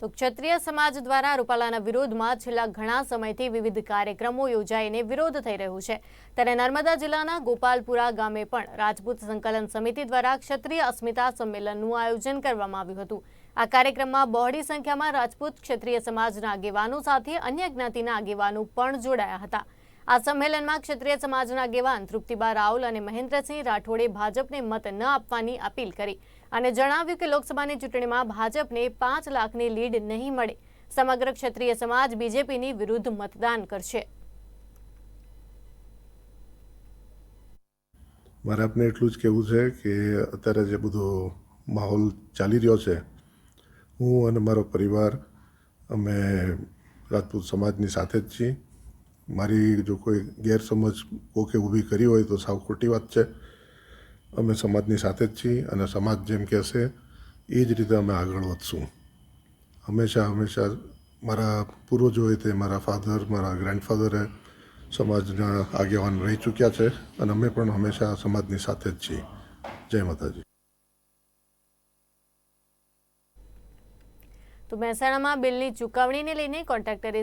તો ક્ષત્રિય સમાજ દ્વારા રૂપાલાના વિરોધમાં છેલ્લા ઘણા સમયથી વિવિધ કાર્યક્રમો યોજાઈને વિરોધ થઈ રહ્યો છે. ત્યારે નર્મદા જિલ્લાના ગોપાલપુરા ગામે પણ રાજપૂત સંકલન સમિતિ દ્વારા ક્ષત્રિય અસ્મિતા સંમેલનનું આયોજન કરવામાં આવ્યું હતું. આ કાર્યક્રમમાં બહોળી સંખ્યામાં રાજપૂત ક્ષત્રિય સમાજના આગેવાનો સાથે અન્ય જ્ઞાતિના આગેવાનો પણ જોડાયા હતા. આ સંમેલનમાં ક્ષત્રિય સમાજના આગેવાન તૃપ્તિબા રાવલ અને મહેન્દ્રસિંહ રાઠોડે ભાજપને મત ન આપવાની અપીલ કરી અને જણાવ્યું કે લોકસભાની ચૂંટણીમાં ભાજપને પાંચ લાખની લીડ નહીં મળે. સમગ્ર ક્ષત્રિય સમાજ બીજેપીની વિરુદ્ધ મતદાન કરશે. મારે આપને એટલું જ કહેવું છે કે અત્યારે જે બધો માહોલ ચાલી રહ્યો છે, હું અને મારો પરિવાર, અમે રાજપૂત સમાજની સાથે જ છીએ. મારી જો કોઈ ગેરસમજ કોકે ઊભી કરી હોય તો સાવ ખોટી વાત છે. અમે સમાજની સાથે જ છીએ અને સમાજ જેમ કહેશે, એ જ રીતે અમે આગળ વધશું. હંમેશા હંમેશા મારા પૂર્વજોએ તે મારા ફાધર મારા ગ્રેન્ડફાધરે સમાજના આગેવાન રહી ચૂક્યા છે અને અમે પણ હંમેશા સમાજની સાથે જ છીએ. જય માતાજી. તો મહેસાણામાં બિલની ચુકવણીને લઈને કોન્ટ્રાક્ટરે